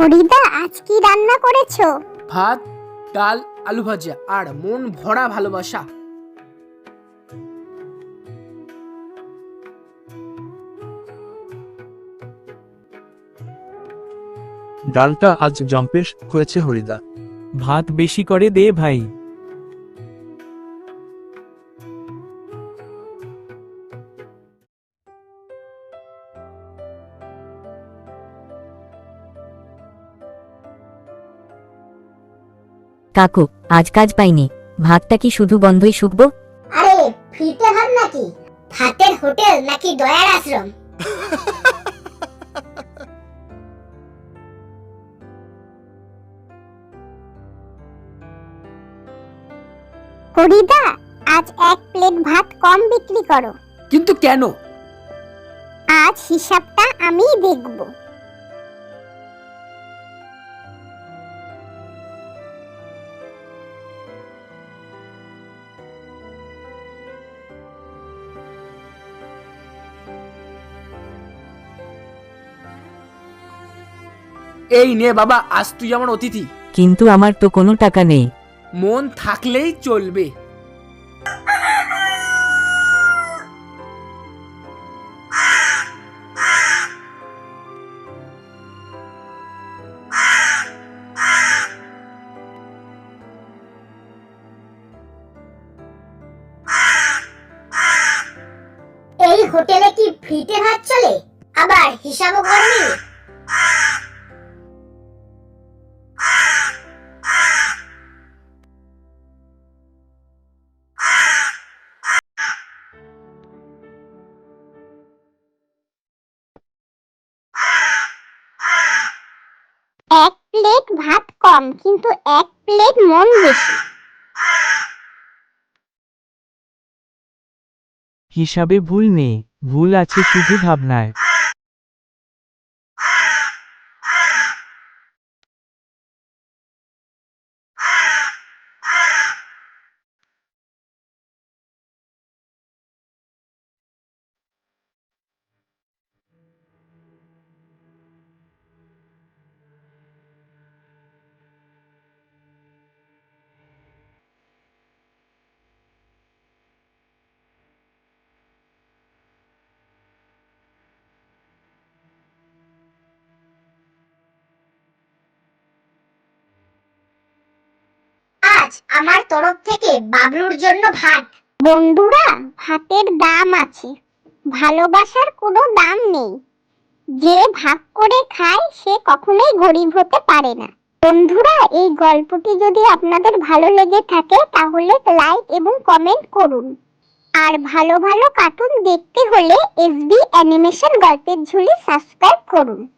হরিদা আজ কি রান্না করেছ? ভাত ডাল আলু ভাজা আর মন ভরা ভালোবাসা। ডালটা আজ জম্পেশ হয়েছে হরিদা। ভাত বেশি করে দে ভাই। কাকু আজ কাজ পাইনি। ভাতটা কি শুধু বন্ধই শুকবো? আরে ফ্রিতে ভাত নাকি? ভাতের হোটেল নাকি দয়ার আশ্রম? হরিদা আজ এক প্লেট ভাত কম বিক্রি করো। কিন্তু কেন? আজ হিসাবটা আমিই দেখব। এই নে বাবা আজ তুই আমার অতিথি। কিন্তু আমার তো কোনো টাকা নেই। মন থাকলেই চলবে। এই হোটেলে কি ফ্রিতে ভাত চলে? আবার হিসাবও করবি প্লেট ভাত কম, কিন্তু এক প্লেট মন বেশি। হিসাবে ভুল নেই, ভুল আছে শুধু ভাবনায়। আজ আমার তরফ থেকে বাবলুর জন্য ভাত। বন্ধুরা, ভাতের দাম আছে। ভালোবাসার কোনো দাম নেই। যে ভাগ করে খায়, সে কখনোই গরিব হতে পারে না। বন্ধুরা, এই গল্পটি যদি আপনাদের ভালো লেগে থাকে, তাহলে লাইক এবং কমেন্ট করুন। আর ভালো ভালো কার্টুন দেখতে হলে এসবি অ্যানিমেশন গল্পের ঝুলি সাবস্ক্রাইব করুন।